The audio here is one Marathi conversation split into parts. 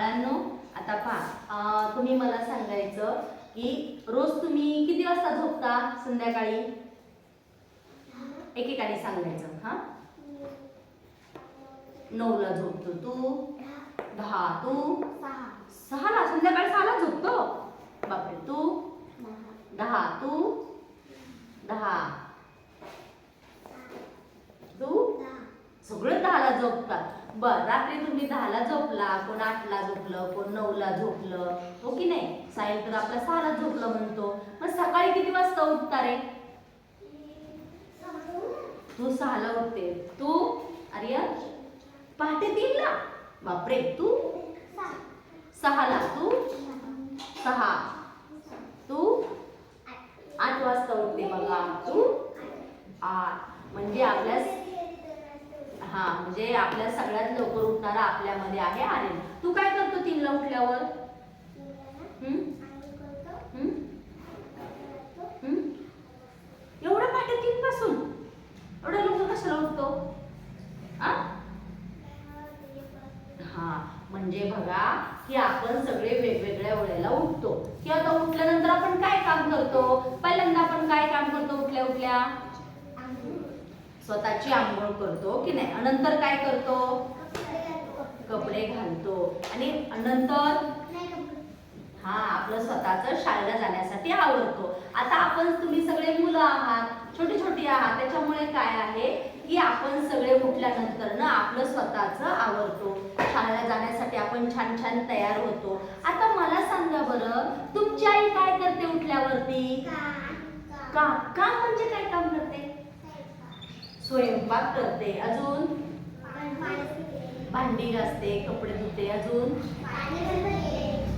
बाळांनो आता पहा. तुम्ही मला सांगायचं की रोज तुम्ही किती वाजता झोपता संध्याकाळी? एकेकाने सांगायचं हा? नऊला झोपतो तू. दहा तू. सहाला संध्याकाळी सहाला झोपतो? बापरे तू. दहा तू. दहा. तू? सगळं दहाला झोपतात. बर रात्री तुम्ही दहाला झोपला कोण आठला झोपलं कोण नऊला झोपलं हो की नाही? साईल तर आपला सहाला झोपलं म्हणतो. मग सकाळी किती वाजता उठता रे? तू सहाला उठते. तू? आर्य? पहाटे तीनला? बापरे तू? सहाला. तू? सहा. तू? आठ वाजता उठते बघा. तू? आठ. म्हणजे आपल्या हा म्हणजे आपल्या सगळ्यात लवकर उठणारा आपल्यामध्ये आहे आर्यन. तू काय करतो तीनला उठल्यावर? एवढं पाठ तीन पासून एवढ्या लवकर कशाला उठतो? हा म्हणजे बघा की आपण सगळे वेगवेगळ्या वेळेला उठतो. किंवा उठल्यानंतर आपण काय काम करतो? पहिल्यांदा आपण काय काम करतो उठल्या उठल्या स्वतःची आंघोळ करतो की नाही? नंतर काय करतो? कपडे घालतो. आणि नंतर हा आपलं स्वतःच शाळेला जाण्यासाठी आवडतो आता आपण तुम्ही सगळे मुलं आहात छोटी छोटी आहात त्याच्यामुळे काय आहे की आपण सगळे उठल्यानंतर ना आपलं स्वतःच आवडतो शाळेला जाण्यासाठी आपण छान छान तयार होतो. आता मला सांगा बरं तुमची आई काय करते उठल्यावरती? का काम म्हणजे काय काम करते? स्वयंपाक करते. अजून? भांडी घासते कपडे धुते. अजून?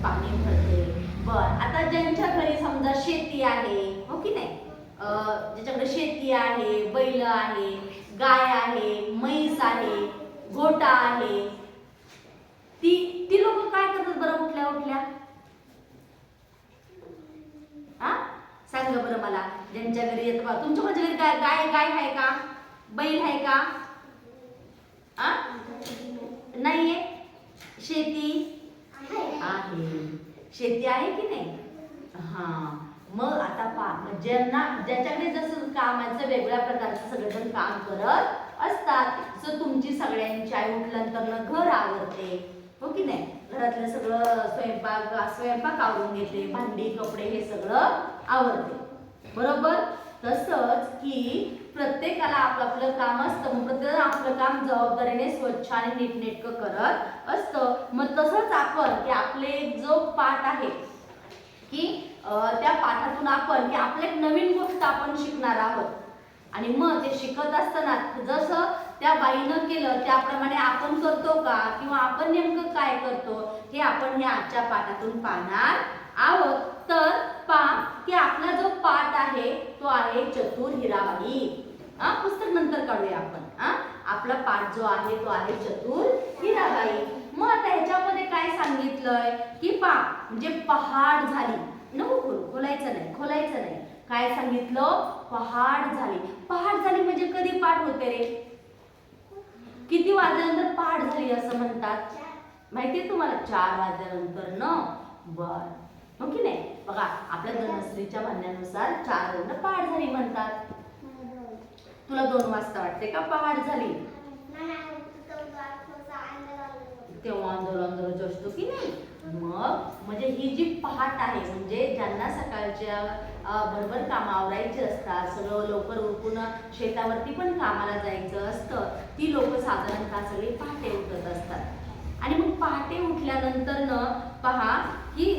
पाणी भरते. बर आता ज्यांच्या घरी समजा शेती आहे हो की नाही? ज्याच्याकडे शेती आहे बैल आहे गाय आहे म्हैस आहे घोटा आहे ती ती लोक काय करतात बरं उठल्या उठल्या? हा? सांगा बरं मला ज्यांच्या घरी येत बा तुमच्या माझ्या घरी गाय गाय गाय आहे का? बैल आहे का? नाहीये. शेती? आहे. शेती आहे की नाही? हा. मग आता पहा ज्यांना ज्याच्याकडे जसं कामाचं वेगळ्या प्रकारचं सगळेजण काम करत असतात. सो तुमची सगळ्यांची आई उठल्यानंतर घर आवडते हो की नाही? घरातलं सगळं स्वयंपाक स्वयंपाक आवरून घेते. भांडी कपडे हे सगळं आवडते बरोबर? तसंच की प्रत्येकाला आपलं आपलं काम असतं मग प्रत्येकाला आपलं काम जबाबदारीने स्वच्छ आणि नीटनेटकं करत असतं. मग तसंच आपण की आपले जो पाठ आहे की त्या पाठातून आपण की आपल्या एक नवीन गोष्ट आपण शिकणार आहोत. आणि मग ते शिकत असताना जसं त्या बाईनं केलं त्याप्रमाणे आपण करतो का? किंवा आपण नेमकं काय करतो? हे आपण या आजच्या पाठातून पाहणार आहोत तर पा की आपला जो पाठ आहे तो आहे चतुर हिराबाई हा पुस्तक नंतर काढूया आपण. हा आपला पाठ जो आहे तो आहे चतुर हिराबाई मग आता ह्याच्यामध्ये काय सांगितलंय? की पा म्हणजे पहाड झाली. नको खोलायचं नाही खोलायचं नाही. काय सांगितलं? पहाड झाली. पहाड झाली म्हणजे कधी पाठ होते रे? किती वाजल्यानंतर पहाड झाली असं म्हणतात? माहितीये तुम्हाला? चार वाजल्यानंतर न? बर. हो की नाही? बघा आपल्या धनश्रीच्या म्हणण्यानुसार चार वाजता पहाड झाली म्हणतात. तुला दोन वाजता वाटते का? पहाड झाली तेव्हा आंदोलन दरोज असतो की नाही? मग म्हणजे ही जी पहाट आहे म्हणजे ज्यांना सकाळच्या बरोबर भरभर काम असतात सगळं लवकर उरकून शेतावरती पण कामाला जायचं असतं ती लोक साधारणतः सगळे पहाटे उठत असतात. आणि मग पहाटे उठल्यानंतर न पहा की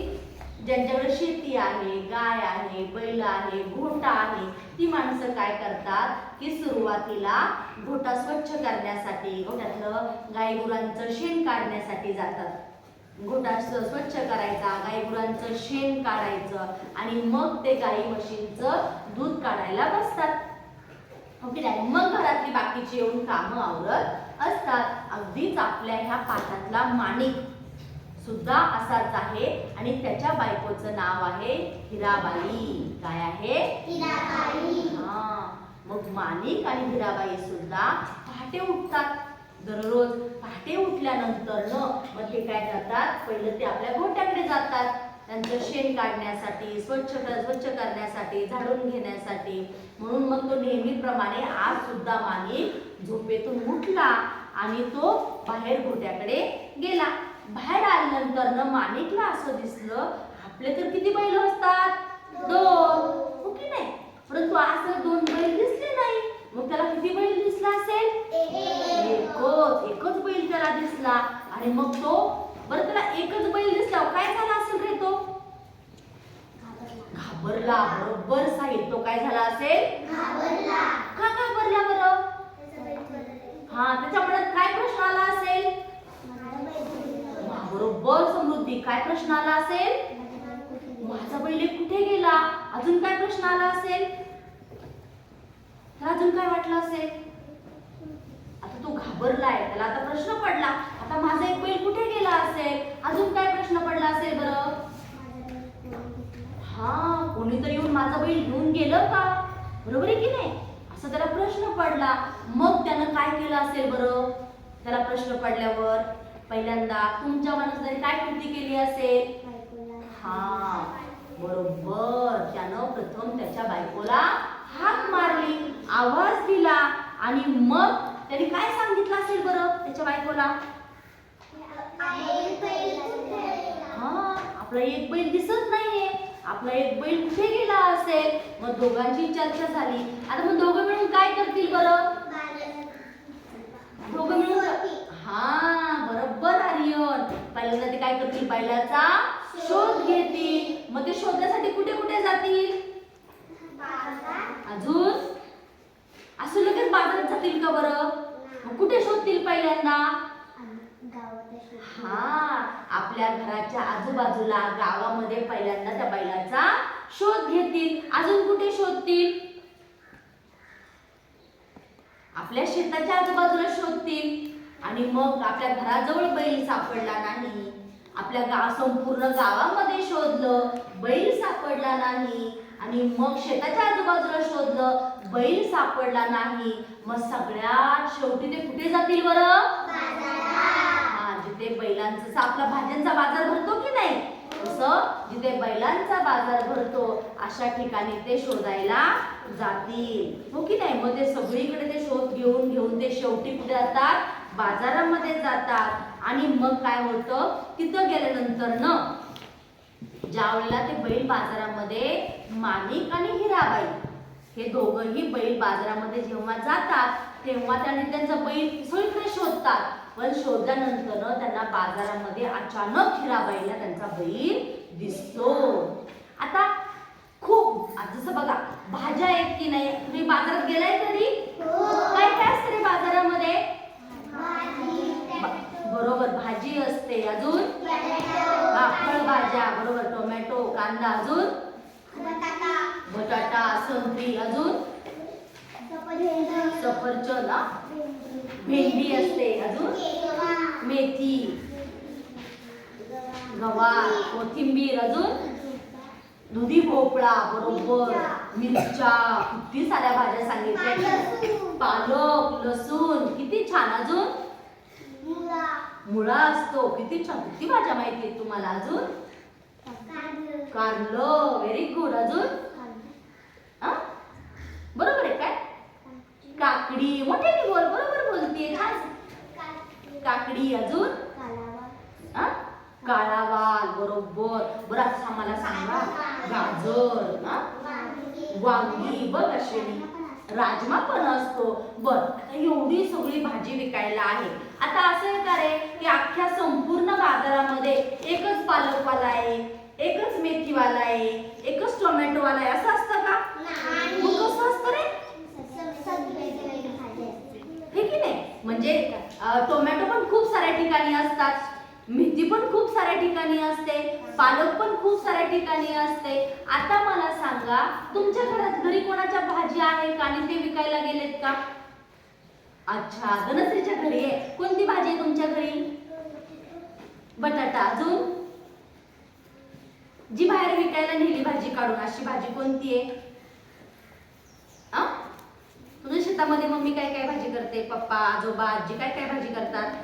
ज्यांच्याकडे शेती आहे गाय आहे बैल आहे घोटा आहे ती माणसं काय करतात? की सुरुवातीला घोटा स्वच्छ करण्यासाठी घोट्यातलं गाई गुरांचं शेण काढण्यासाठी जातात. घोटा स्वच्छ करायचा गाई गुरांचं शेण काढायचं आणि मग ते गाई म्हशींचं दूध काढायला बसतात. हो ओके नाही? मग घरातली बाकीची येऊन कामं आवरत असतात. अगदीच आपल्या ह्या पाठातला माणिक. सुद्धा असाच आहे आणि त्याच्या बायकोचं नाव आहे हिराबाई. काय आहे? हा. मग माणिक आणि हिराबाई सुद्धा पहाटे उठतात. दररोज पहाटे उठल्यानंतर न मग ते काय करतात? पहिलं ते आपल्या गोट्याकडे जातात. त्यांचं शेण काढण्यासाठी स्वच्छ स्वच्छ करण्यासाठी झाडून घेण्यासाठी. म्हणून मग तो नेहमीप्रमाणे आज सुद्धा माणिक झोपेतून उठला आणि तो बाहेर गोट्याकडे गेला. बाहेर आल्यानंतर न माणिकला असं दिसलं आपले तर किती बैल असतात? दोन. हो की नाही? परंतु आज तर दोन बैल दिसले नाही मग त्याला किती बैल दिसला असेल? एकच. एकच बैल त्याला दिसला. आणि मग तो बरं त्याला एकच बैल दिसला काय झाला असेल रे तो? घाबरला. बरोबर तो काय झाला असेल? का घाबरला बरं? हा त्याच्या मनात काय प्रश्न आला असेल? बरोबर समृद्धी. काय प्रश्न आला असेल? माझा बैल कुठे गेला? अजून काय प्रश्न आला असेल? त्याला अजून काय वाटलं असेल? आता तो घाबरलाय. त्याला आता प्रश्न पडला. आता माझा एक बैल कुठे गेला असेल? अजून काय प्रश्न पडला असेल बरं? हा कोणीतरी येऊन माझा बैल घेऊन गेलं का? बरोबर आहे की नाही? असा त्याला प्रश्न पडला. मग त्यानं काय केलं असेल बरं? त्याला प्रश्न पडल्यावर? पहिल्यांदा तुमच्या मनात तरी काय कृती केली असेल? हा बरोबर. त्यानं प्रथम त्याच्या बायकोला हाक मारली आवाज दिला आणि मग त्याने काय सांगितलं असेल बरं त्याच्या बायकोला? हा आपला एक बैल दिसत नाहीये. आपला एक बैल कुठे गेला असेल? मग दोघांची चर्चा झाली. आता मग दोघं मिळून काय करतील बरं? दोघं मिळून हा बरोबर आर्यन. पहिल्यांदा ते काय करतील? बैलाचा शोध घेतील. मग ते शोधण्यासाठी कुठे कुठे जातील? अजून? असं लगेच बाजारात जातील का बरं? मग कुठे शोधतील पहिल्यांदा? हा आपल्या घराच्या आजूबाजूला गावामध्ये पहिल्यांदा त्या बैलाचा शोध घेतील. अजून कुठे शोधतील? आपल्या शेताच्या आजूबाजूला शोधतील. आणि मग आपल्या घराजवळ बैल सापडला नाही. आपल्या गाव संपूर्ण गावामध्ये शोधलं बैल सापडला नाही. आणि मग शेताच्या आजूबाजूला शोधलं बैल सापडला नाही. मग सगळ्यात शेवटी ते कुठे जातील बरं? हा जिथे बैलांचा आपला भाज्यांचा बाजार भरतो की नाही? तसं जिथे बैलांचा बाजार भरतो अशा ठिकाणी ते शोधायला जातील. हो की नाही? मग ते सगळीकडे ते शोध घेऊन घेऊन ते शेवटी कुठे जातात? बाजारामध्ये जातात. आणि मग काय होतं? तिथं गेल्यानंतर न ज्या वेळेला ते बैल बाजारामध्ये माणिक आणि हिराबाई हे दोघंही बैल बाजारामध्ये जेव्हा जातात तेव्हा त्यांनी त्यांचा बैल सगळीकडे शोधतात. पण शोधल्यानंतर त्यांना बाजारामध्ये अचानक हिराबाईला त्यांचा बैल दिसतो. आता खूप जसं बघा भाज्या आहेत की नाही? तुम्ही बाजारात गेलाय कधी काय काय असतं बाजारामध्ये? बरोबर भाजी असते अजून? हा, फळभाज्या बरोबर टोमॅटो कांदा अजून? बटाटा संत्री अजून? सफरचंद भेंडी असते अजून? मेथी गवार कोथिंबीर अजून? दुधी भोपळा बरोबर. मिरच्या किती साऱ्या भाज्या सांगितल्या. पालक लसूण किती छान अजून? मुळा. असतो. किती छान. किती भाज्या माहिती आहेत तुम्हाला अजून? कारलं. व्हेरी गुड अजून? बरोबर आहे काय? काकडी. मोठ्याने बोल. बरोबर बोलते छान काकडी. अजून? काळावाल. काळा वाल बरोबर. बरं आता आम्हाला सांगा. गाजर. वांगी. बघ अश्विनी राजमा पण असतो. बर आता एवढी सगळी भाजी विकायला आहे. आता असं आहे का रे की अख्ख्या संपूर्ण बाजारामध्ये एकच पालकवाला आहे एकच मेथीवाला आहे एकच टोमॅटोवाला आहे. असं असतं का? मग कसं असतं रे? हे की नाही? म्हणजे टोमॅटो पण खूप साऱ्या ठिकाणी असतात. मेथी पण खूप साऱ्या ठिकाणी असते पालक पण खूप साऱ्या ठिकाणी असते. आता मला सांगा तुमच्या घरात घरी कोणाच्या भाजी आहे का आणि ते विकायला गेलेत का? अच्छा धनश्रीच्या घरी आहे. कोणती भाजी आहे तुमच्या घरी? बटाटा अजून? जी बाहेर विकायला नेली भाजी काढून अशी भाजी कोणती आहे? तुझ्या शेतामध्ये मम्मी काय काय भाजी करते? पप्पा आजोबा आजी काय काय भाजी करतात?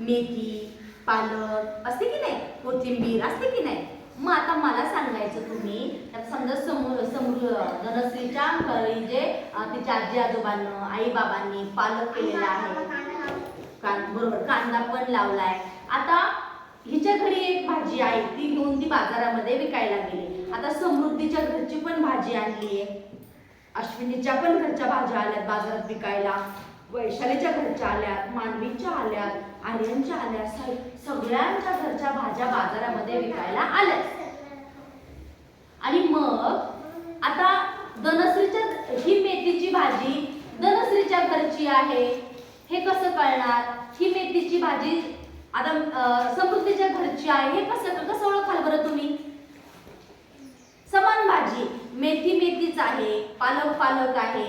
मेथी पालक असते की नाही? कोथिंबीर असते की नाही? मग आता मला सांगायचं तुम्ही त्यात समजा समोर समोर धनश्रीच्या घरी जे तिच्या आजी आजोबांना आई बाबांनी पालक केलेला आहे. कां बरोबर कांदा पण लावलाय. आता हिच्या घरी एक भाजी आहे ती घेऊन ती बाजारामध्ये विकायला गेली. आता समृद्धीच्या घरची पण भाजी आणली आहे. अश्विनीच्या पण घरच्या भाज्या आल्यात बाजारात विकायला. वैशालीच्या घरच्या आल्यात मानवीच्या आल्यात. आर्यांच्या आल्या सगळ्यांच्या घरच्या भाज्या बाजारामध्ये विकायला आल्या आणि मग आता धनश्रीच्या ही मेथीची भाजी धनश्रीच्या घरची आहे. हे कसं कळणार? ही मेथीची भाजी आता समृद्धीच्या घरची आहे. हे कसं कसं ओळखाल बरं तुम्ही? समान भाजी मेथी मेथीच आहे पालक पालक आहे.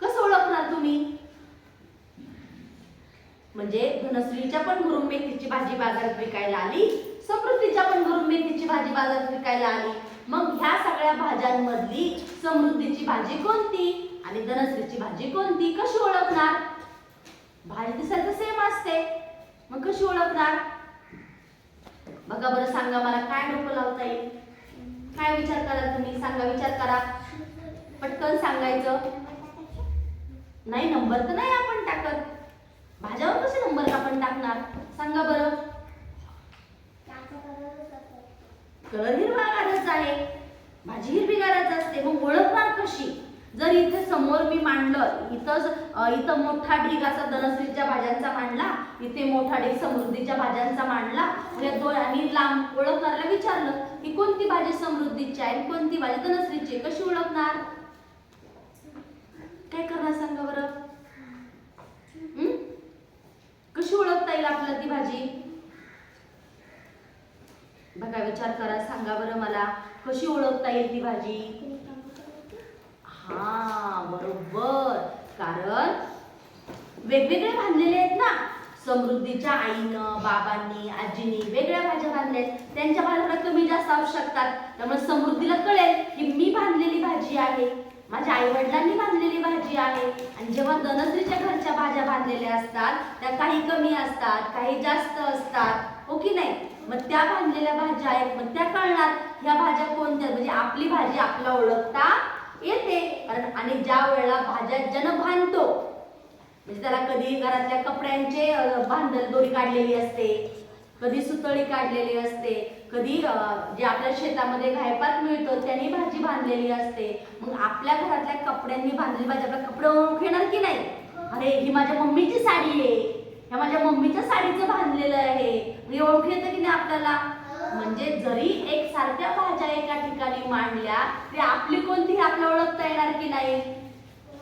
कसं ओळखणार तुम्ही? म्हणजे धनश्रीच्या पण घरून मेथीची भाजी बाजारात विकायला आली समृद्धीच्या पण घरून मेथीची भाजी बाजारात विकायला आली. मग ह्या सगळ्या भाज्यांमधली समृद्धीची भाजी कोणती आणि धनश्रीची भाजी कोणती? कशी ओळखणार? भाजी दिसायचं सेम असते. मग कशी ओळखणार? बघा बरं सांगा मला काय डोकं लावता येईल काय विचार करा तुम्ही? सांगा विचार करा. पटकन सांगायचं. नाही नंबर तर नाही आपण टाकत. भाज्यावर कसे नंबर आपण टाकणार? सांगा बरं. कलर हिरवागारच आहे. भाजी हिरवीगारच असते. मग ओळखणार कशी? जर इथे समोर मी मांडलं इथं इथं मोठा ढीग असा धनश्रीच्या भाज्यांचा मांडला इथे मोठा ढीग समृद्धीच्या भाज्यांचा मांडला या दोन आणि लांब ओळखणाऱ्याला विचारलं की कोणती भाजी समृद्धीची आहे? आणि कोणती भाजी धनश्रीची आहे? कशी ओळखणार? काय करणार सांगा बरं? कशी ओळखता येईल आपल्याला ती भाजी? बघा विचार करा सांगा बरं मला कशी ओळखता येईल ती भाजी? हा बरोबर. कारण वेगवेगळे बांधलेले आहेत ना. समृद्धीच्या आईनं बाबांनी आजीनी वेगळ्या भाज्या बांधल्या आहेत. त्यांच्या भाज्या कमी जास्त असू शकतात. त्यामुळे समृद्धीला कळेल की मी बांधलेली भाजी आहे. माझ्या आई वडिलांनी बांधलेली भाजी आहे. आणि जेव्हा धनश्रीच्या घरच्या भाज्या बांधलेल्या असतात त्या काही कमी असतात काही जास्त असतात. हो की नाही? मग त्या बांधलेल्या भाज्या आहेत मग त्या कळणार ह्या भाज्या कोणत्या? म्हणजे आपली भाजी आपला ओळखता येते. कारण आणि ज्या वेळेला भाज्या जन बांधतो म्हणजे त्याला कधी घरातल्या कपड्यांचे बांधल दोरी काढलेली असते कधी सुतळी काढलेली असते कधी जे आपल्या शेतामध्ये घायपात मिळतो त्यांनी भाजी बांधलेली असते. मग आपल्या घरातल्या कपड्यांनी बांधलेली भाजी आपल्या कपडे ओळख येणार की नाही? अरे ही माझ्या मम्मीची साडी आहे. ह्या माझ्या मम्मीच्या साडीचं बांधलेलं आहे. हे ओळख येतं की नाही आपल्याला? म्हणजे जरी एक सारख्या भाज्या एका ठिकाणी मांडल्या तरी आपली कोणती आपल्या ओळखता येणार की नाही?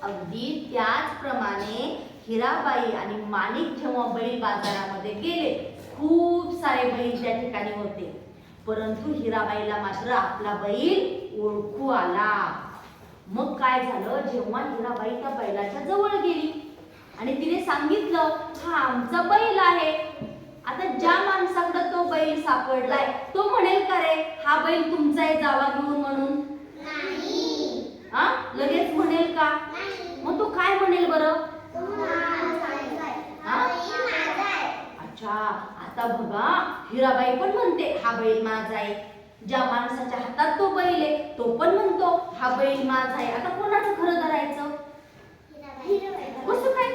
अगदी त्याचप्रमाणे हिराबाई आणि माणिक जेव्हा बैल बाजारामध्ये गेले खूप सारे बैल त्या ठिकाणी होते. परंतु हिराबाईला मात्र आपला बैल ओळखू आला. मग काय झालं? जेव्हा हिराबाई त्या बैलाच्या जवळ गेली आणि तिने सांगितलं हा आमचा बैल आहे. आता ज्या माणसाकडे तो बैल सापडलाय तो म्हणेल का रे हा बैल तुमचा आहे जावा घेऊन म्हणून? हा? लगेच म्हणेल का? मग तो काय म्हणेल बरं? अच्छा आता बघा हिराबाई पण म्हणते हा बैल माझा आहे. ज्या माणसाच्या हातात तो बैल आहे तो पण म्हणतो हा बैल माझा आहे. आता कोणाचं खरं धरायचं? कसं काय?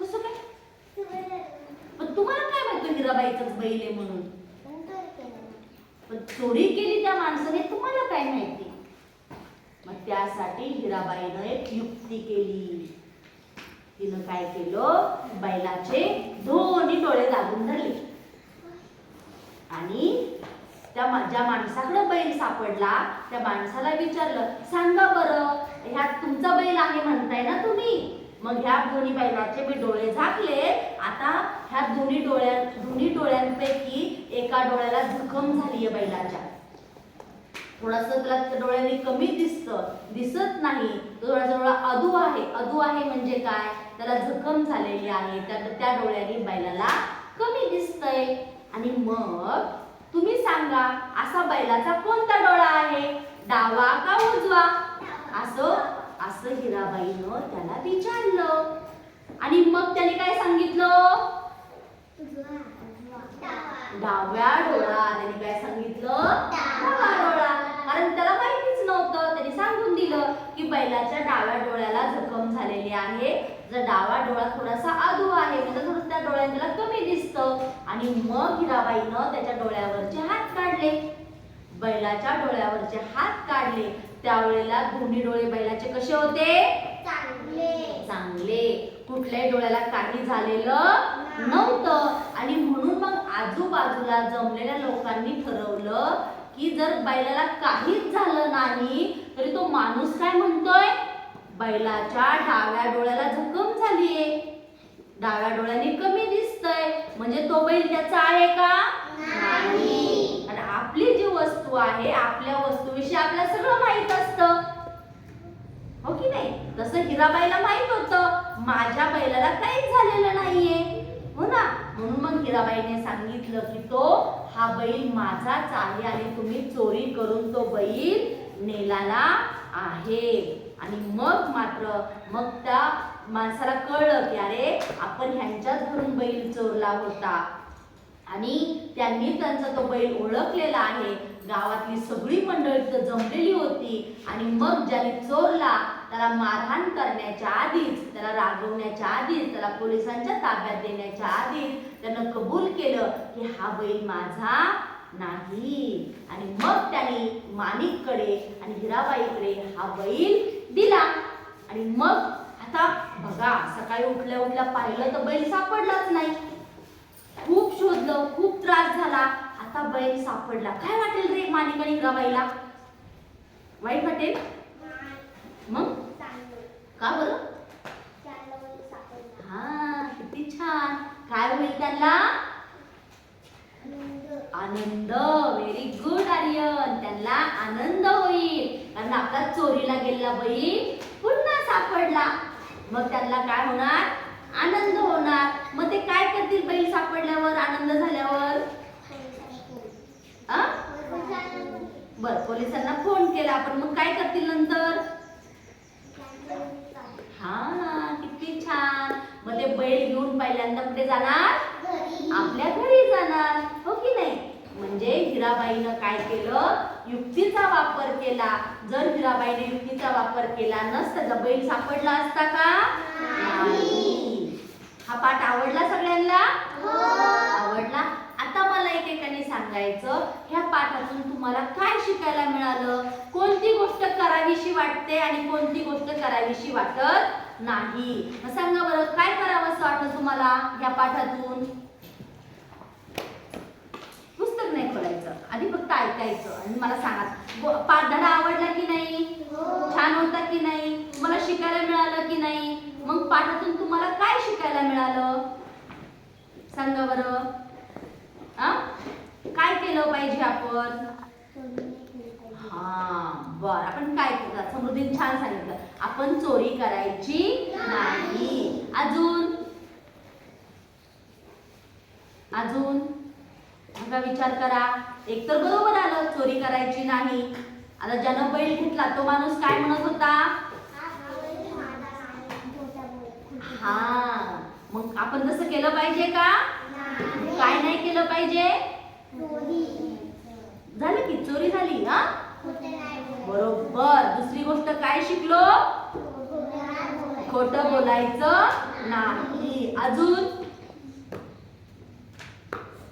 कसं काय? पण तुम्हाला काय माहिती हिराबाईचाच बैल आहे म्हणून? पण चोरी केली त्या माणसाने तुम्हाला काय माहिती? मग त्यासाठी हिराबाईनं एक युक्ती केली. तिनं काय केलं? बैलाचे दोन्ही डोळे दाबून धरले. आणि त्या ज्या माणसाकडे बैल सापडला त्या माणसाला विचारलं सांगा बरं ह्यात तुमचा बैल आहे म्हणताय ना तुम्ही? मग ह्या दोन्ही बैलाचे मी डोळे झाकले. आता ह्या दोन्ही डोळ्या दोन्ही डोळ्यांपैकी एका डोळ्याला जखम झालीये बैलाच्या. थोडस त्याला त्या डोळ्याने कमी दिसतं दिसत नाही. तो थोडासा डोळा अधू आहे. अधू आहे म्हणजे काय? त्याला जखम झालेली आहे. त्या त्या डोळ्याने बैलाला कमी दिसतंय. आणि मग तुम्ही सांगा असा बैलाचा कोणता डोळा आहे? डावा का उजवा? असं असं हिराबाईनं त्याला विचारलं. आणि मग त्याने काय सांगितलं? डाव्या डोळा. त्याने काय सांगितलं? डावा डोळा. कारण त्याला माहितीच नव्हतं. त्याने सांगून दिलं की बैलाच्या डाव्या डोळ्याला जखम झालेली आहे. जर डावा डोळा थोडासा आदू आहे म्हणजे थोडं त्या डोळ्याने त्याला कमी दिसतं. आणि मग हिराबाईनं त्याच्या डोळ्यावरचे हात काढले. बैलाच्या डोळ्यावरचे हात काढले. त्यावेळेला दोन्ही डोळे बैलाचे कसे होते? चांगले. कुठल्याही डोळ्याला काही झालेलं नव्हतं. आणि म्हणून मग आजूबाजूला जमलेल्या लोकांनी ठरवलं की जर बैलाला काहीच झालं नाही तरी तो माणूस काय म्हणतोय? बैलाच्या डाव्या डोळ्याला जखम झालीये. डाव्या डोळ्याने कमी दिसतंय. म्हणजे तो बैल त्याचा आहे का? नाही. आणि आपली जी वस्तू आहे आपल्या वस्तूविषयी आपल्याला सगळं माहीत असतं. हो की नाही? तसं हिराबाईला माहीत होतं. माझ्या बैलाला काहीच झालेलं नाहीये. हो ना? म्हणून मग हिराबाईने सांगितलं की तो हा बैल माझाच आहे आणि तुम्ही चोरी करून तो बैल नेलाला आहे. आणि मग मात्र मग त्या माणसाला कळलं की अरे आपण ह्यांच्याच घरून बैल चोरला होता. आणि त्यांनी त्यांचा तो बैल ओळखलेला आहे. गावातली सगळी मंडळी तर जमलेली होती. आणि मग ज्याने चोरला त्याला मारहाण करण्याच्या आधीच त्याला रागवण्याच्या आधीच त्याला पोलिसांच्या ताब्यात देण्याच्या आधीच त्यानं कबूल केलं की हा बैल माझा नाही. आणि मग त्याने माणिककडे आणि हिराबाईकडे हा बैल दिला. आणि मग आता बघा सकाळी उठल्या उठल्या पाहिलं तर बैल सापडलाच नाही. खूप शोधलं खूप त्रास झाला. आता बैल सापडला. काय वाटेल रे माणिक आणि हिराबाईला? वाईट वाटेल? मग? का बरं? हा किती छान. काय होईल त्यांना? आनंद. Very good Aryan. त्यांना आनंद होईल. कारण आपला चोरीला गेलेला बैल पुन्हा सापडला. मग त्यांना काय होणार? आनंद होणार. मग ते काय करतील बैल सापडल्यावर? आनंद झाल्यावर? बर पोलिसांना फोन. केला. आपण मग काय करतील नंतर हा किती छान मग ते बैल घेऊन पहिल्यांदा कुठे जाणार? आपल्या घरी जाणार. हो की नाही? म्हणजे हिराबाईनं काय केलं? युक्तीचा वापर केला. जर हिराबाईने युक्तीचा वापर केला नसता तर बैल सापडला असता का. हा पाठ आवडला सगळ्यांना? आवडला? आता मला एकेकाने सांगायचं ह्या पाठातून तुम्हाला काय शिकायला मिळालं? कोणती गोष्ट करावीशी वाटते आणि कोणती गोष्ट करावीशी वाटत नाही. मग सांगा बरं काय करावं असं वाटतं तुम्हाला ह्या पाठातून? पुस्तक नाही खोलायचं. आधी फक्त ऐकायचं आणि मला सांगा. गो- पाठधडा आवडला की नाही? छान होता की नाही? मला शिकायला मिळालं की नाही? मग पाठातून तुम्हाला काय शिकायला मिळालं? सांगा बरं? काय केलं पाहिजे आपण? हा बर. आपण काय केलं समृद्धीने छान सांगितलं. आपण चोरी करायची नाही. अजून? अजून? बघा विचार करा. एक तर बरोबर आलं चोरी करायची नाही. आता ज्यानं बैल घेतला तो माणूस काय म्हणत होता? हा. मग आपण तसं केलं पाहिजे का? काय नाही केलं पाहिजे? झालं की? चोरी झाली हा? बरोबर. दुसरी गोष्ट काय शिकलो? खोट बोलायचं नाही. अजून?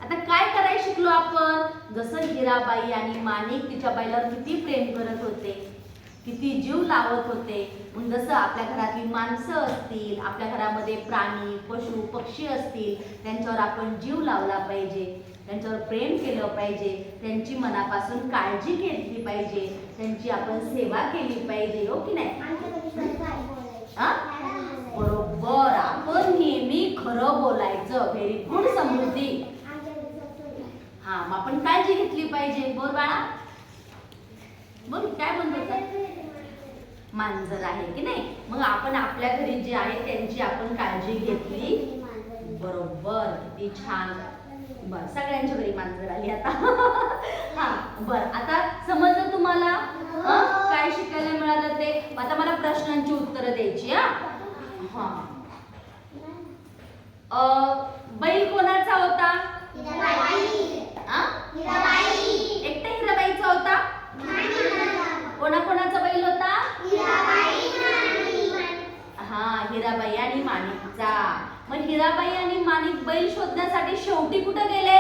आता काय करायला शिकलो आपण? जसं हिराबाई आणि माणिक तिच्या बाईला किती प्रेम करत होते किती जीव लावत होते. जसं आपल्या घरातली माणसं असतील आपल्या घरामध्ये प्राणी पशु पक्षी असतील त्यांच्यावर आपण जीव लावला पाहिजे. त्यांच्यावर प्रेम केलं पाहिजे. त्यांची मनापासून काळजी घेतली पाहिजे. त्यांची आपण सेवा केली पाहिजे हो की नाही? बरोबर. आपण नेहमी खरं बोलायचं. Very good Samruddhi. हा मग आपण काळजी घेतली पाहिजे. बोल बाळा. बोल काय म्हणतो मांजर आहे. की नाही? मग आपण आपल्या घरी जे आहे त्यांची आपण काळजी घेतली. बरोबर. किती छान. बर सगळ्यांच्या घरी मांजर आली आता. हा बर आता समजलं तुम्हाला? हं? काय शिकायला मिळालं ते? आता मला प्रश्नांची उत्तरं द्यायची हा? हा. अं, बैल कोणाचा होता? हा? एकटा हिराबाईचा होता? कोणाकोणाचा बैल होता? हा हिराबाई आणि माणिकचा. मग हिराबाई आणि माणिक बैल शोधण्यासाठी शेवटी कुठे गेले?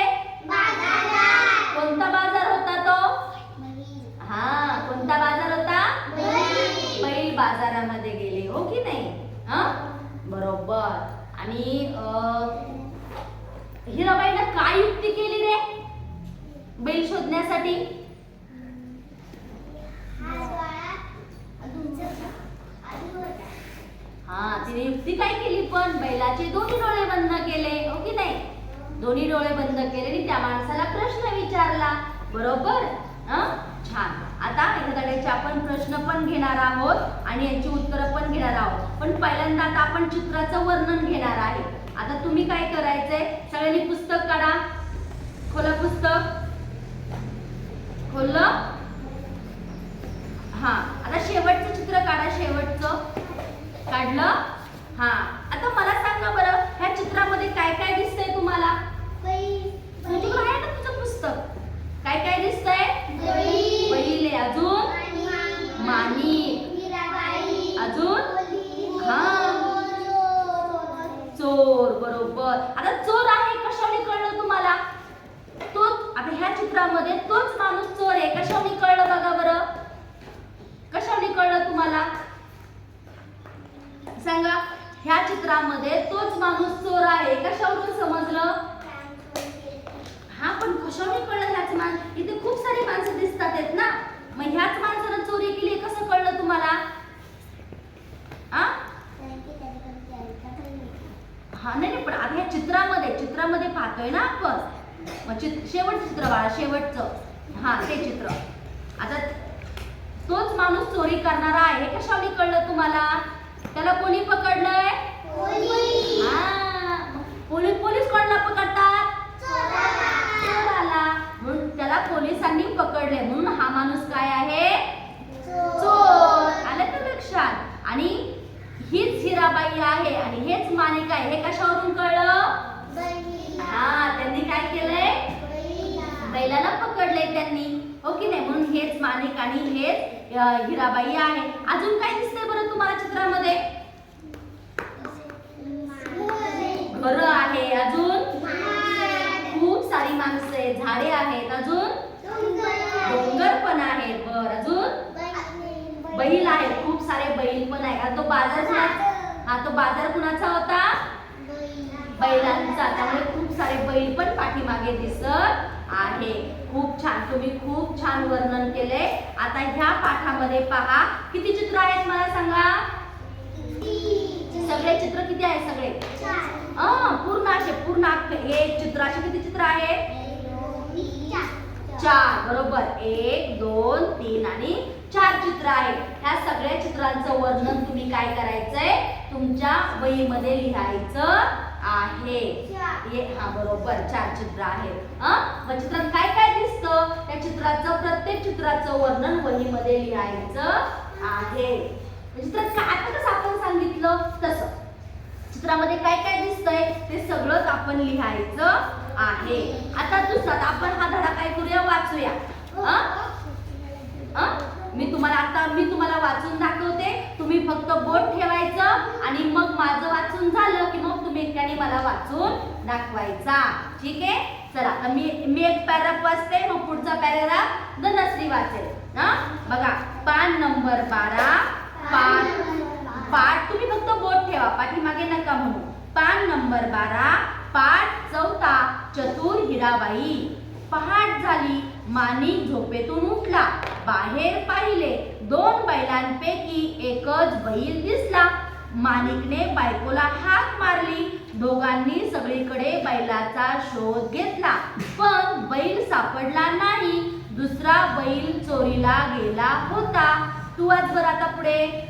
कोणता बाजार होता तो? हा कोणता बाजार होता? बैल. बाजारामध्ये गेले हो की नाही? हा? बरोबर. आणि हिराबाईनं काय युक्ती केली रे? बैल शोधण्यासाठी? तिने युक्ती काय केली पण? बैलाचे दोन्ही डोळे बंद केले. हो की नाही? दोन्ही डोळे बंद केले आणि त्या माणसाला प्रश्न विचारला. बरोबर? छान. आता एखाद्याचे आपण प्रश्न पण घेणार आहोत आणि याची उत्तरं पण घेणार आहोत. पण पहिल्यांदा आता आपण चित्राचं वर्णन घेणार आहे. आता तुम्ही काय करायचंय? सगळ्यांनी पुस्तक काढा. खोल पुस्तक. खोललं हा. आता शेवटचं चित्र काढा शेवटचं. काढलं? हा आता मला सांगा बरं ह्या चित्रामध्ये काय काय दिसतंय तुम्हाला? तुझ्याकडे आहे ना तुझं पुस्तक? काय काय दिसतंय? आहे अजून? माणिक. अजून? चोर बरोबर. आता चोर आहे कशाने कळलं तुम्हाला तोच आता ह्या चित्रामध्ये तोच माणूस चोर आहे कशाने कळलं बघा बरं कशाने कळलं तुम्हाला सांगा ह्या चित्रामध्ये तोच माणूस चोर आहे कशावरून समजलं हा पण कशाने कळलं ह्याच मान इथे खूप सारी माणसं दिसतात आहेत ना मग ह्याच माणसानं चोरी केली कसं कळलं तुम्हाला आ हा नाही नाही पण आता ह्या चित्रामध्ये चित्रामध्ये पाहतोय ना आपण मग चित्र शेवटचं चित्र बाळा शेवटचं हा ते चित्र आता तोच माणूस चोरी करणारा आहे हे कशाने कळलं तुम्हाला त्याला कोणी पकडलंय हा पोलीस पोलीस कोणाला पकडतात चोराला म्हणून त्याला पोलिसांनी पकडले म्हणून हा माणूस काय आहे चोर आलं का लक्षात आणि हीच हिराबाई आहे आणि हेच माणिक आहे हे कशावरून कळलं हा त्यांनी काय केलंय बैलाला त्यांनी. हो ओके नाही? म्हणून हेच माणिक आणि हेच हिराबाई आहे. अजून काय दिसतंय बरं तुम्हाला चित्रामध्ये? घर आहे. अजून? खूप सारी माणसं झाडे आहेत. अजून? डोंगर पण आहेत. बर अजून? बैल आहेत. खूप सारे बैल पण आहेत. तो बाजार हा तो बाजार कुणाचा होता? बैलांचा. त्यामुळे खूप सारे बैल पण पाठीमागे दिसत आहे. खूप छान. तुम्ही खूप छान वर्णन केले आता ह्या पाठामध्ये पहा. किती चित्र आहेत मला सांगा? सगळे चित्र किती आहेत सगळे? पूर्ण असे पूर्ण एक चित्र असे किती चित्र आहेत? चार. बरोबर. एक दोन तीन आणि चार चित्र आहेत. ह्या सगळ्या चित्रांचं वर्णन तुम्ही काय करायचंय? तुमच्या वहीमध्ये लिहायचं. आहे. हे हा बरोबर. चार चित्र आहेत. हं? मग चित्रात काय काय दिसतं? त्या चित्राचं प्रत्येक चित्राचं वर्णन वहीमध्ये लिहायचं आहे. चित्रात काय आता कसं आपण सांगितलं? तसं. चित्रामध्ये काय काय दिसतंय? ते सगळंच आपण लिहायचं आहे. आता दुसरा आपण हा धडा काय करूया? वाचूया. हं? हं? मी तुम्हाला आता मी तुम्हाला वाचून दाखवते. तुम्ही फक्त बोट ठेवायचं आणि मग माझं वाचून झालं की मग तुम्ही एकट्याने मला वाचून दाखवायचा. ठीक आहे? चला आता मी मी एक पॅराग्राफ वाचते मग पुढचा पॅराग्राफ धनश्री वाचेल. हा? बघा पान नंबर बारा पान पाठ तुम्ही फक्त बोट ठेवा पाठीमागे नका म्हणू. पान नंबर बारा पाठ चौथा चतुर हिराबाई. पहाट झाली मानिक झोपेतून उठला. बाहेर पाहिले. दोन बैलांपैकी एकच बैल दिसला. माणिकने बायकोला हाक मारली. दोघांनी सगळीकडे बैलाचा शोध घेतला. पण बैल सापडला नाही. दुसरा बैल चोरीला गेला होता. तू आज बरं आता पुढे?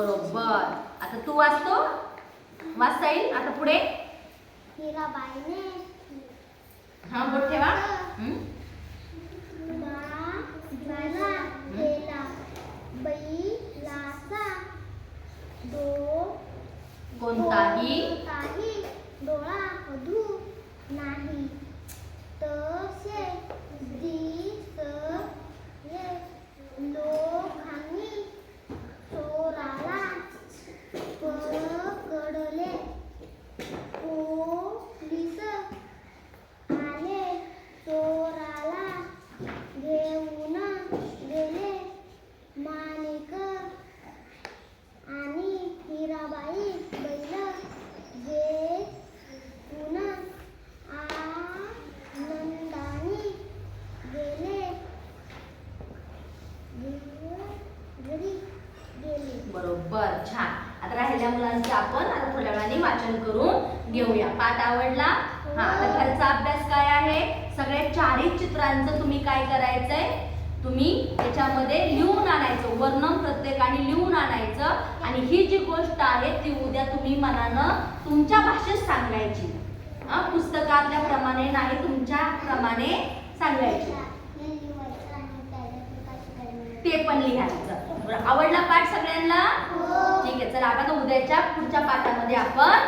बरोबर. आता तू वाचतो? वाचता येईल? आता पुढे? हिराबाईने हा बोट ठेवा. हं? बाजाला गेला बैलाचा दो कोणताही? पुढच्या पाठामध्ये आपण